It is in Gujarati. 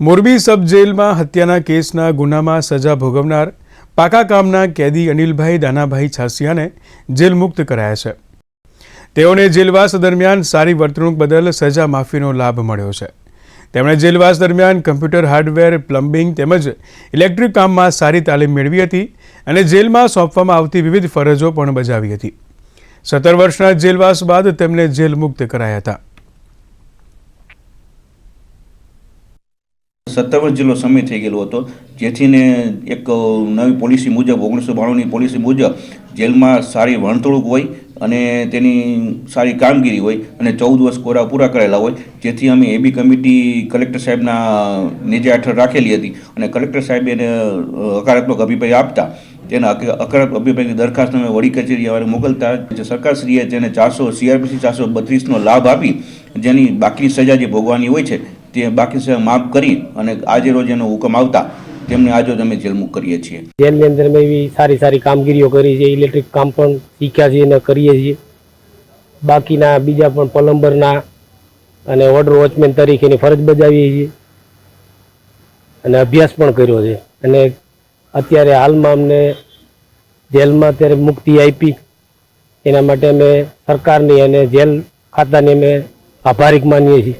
મોરબી સબ જેલમાં હત્યાના કેસના ગુનામાં સજા ભોગવનાર પાકા કામના કેદી અનિલભાઈ દાનાભાઈ છાસિયાને જેલ મુક્ત કરાયા છે. તેઓને જેલવાસ દરમિયાન સારી વર્તણૂક બદલ સજા માફીનો લાભ મળ્યો છે. તેમણે જેલવાસ દરમિયાન કમ્પ્યુટર હાર્ડવેર, પ્લમ્બિંગ તેમજ ઇલેક્ટ્રિક કામમાં સારી તાલીમ મેળવી હતી અને જેલમાં સોંપવામાં આવતી વિવિધ ફરજો પણ બજાવી હતી. સત્તર વર્ષના જેલવાસ બાદ તેમને જેલ મુક્ત કરાયા હતા. સત્તર વર્ષ જેટલો સમય થઈ ગયેલો હતો. જેથી ને એક નવી પોલિસી મુજબ, ઓગણીસો બાણુંની પોલિસી મુજબ જેલમાં સારી વર્તણૂક હોય અને તેની સારી કામગીરી હોય અને ચૌદ વર્ષ કોરા પૂરા કરેલા હોય. જેથી અમે એબી કમિટી કલેક્ટર સાહેબના નીચે હેઠળ રાખેલી હતી અને કલેક્ટર સાહેબે એને હકારાત્મક અભિપ્રાય આપતા. તેના હક- હકારાત્મક અભિપ્રાયની દરખાસ્ત અમે વડી કચેરી અમારે મોકલતા. જે સરકારશ્રીએ જેને ચારસો, સીઆરપીસી ચારસો બત્રીસનો લાભ આપી, જેની બાકીની સજા જે ભોગવાની હોય છે તે બાકી સજા માફ કરી અને આજે રોજ એનો હુકમ આવતા તેમને આજે અમે જેલમુક્ત કરીએ છીએ. જેલની અંદર મેં એવી સારી સારી કામગીરીઓ કરી છે ઇલેક્ટ્રિક કામ પણ શીખ્યા છીએ અને કરીએ છીએ. બાકીના બીજા પણ પ્લમ્બરના અને ઓર્ડર વોચમેન તરીકેની ફરજ બજાવીએ છીએ. અને અભ્યાસ પણ કર્યો છે. અને અત્યારે હાલમાં અમને જેલમાં અત્યારે મુક્તિ આપી. એના માટે અમે સરકારની અને જેલ ખાતાની અમે આભારીક માનીએ છીએ.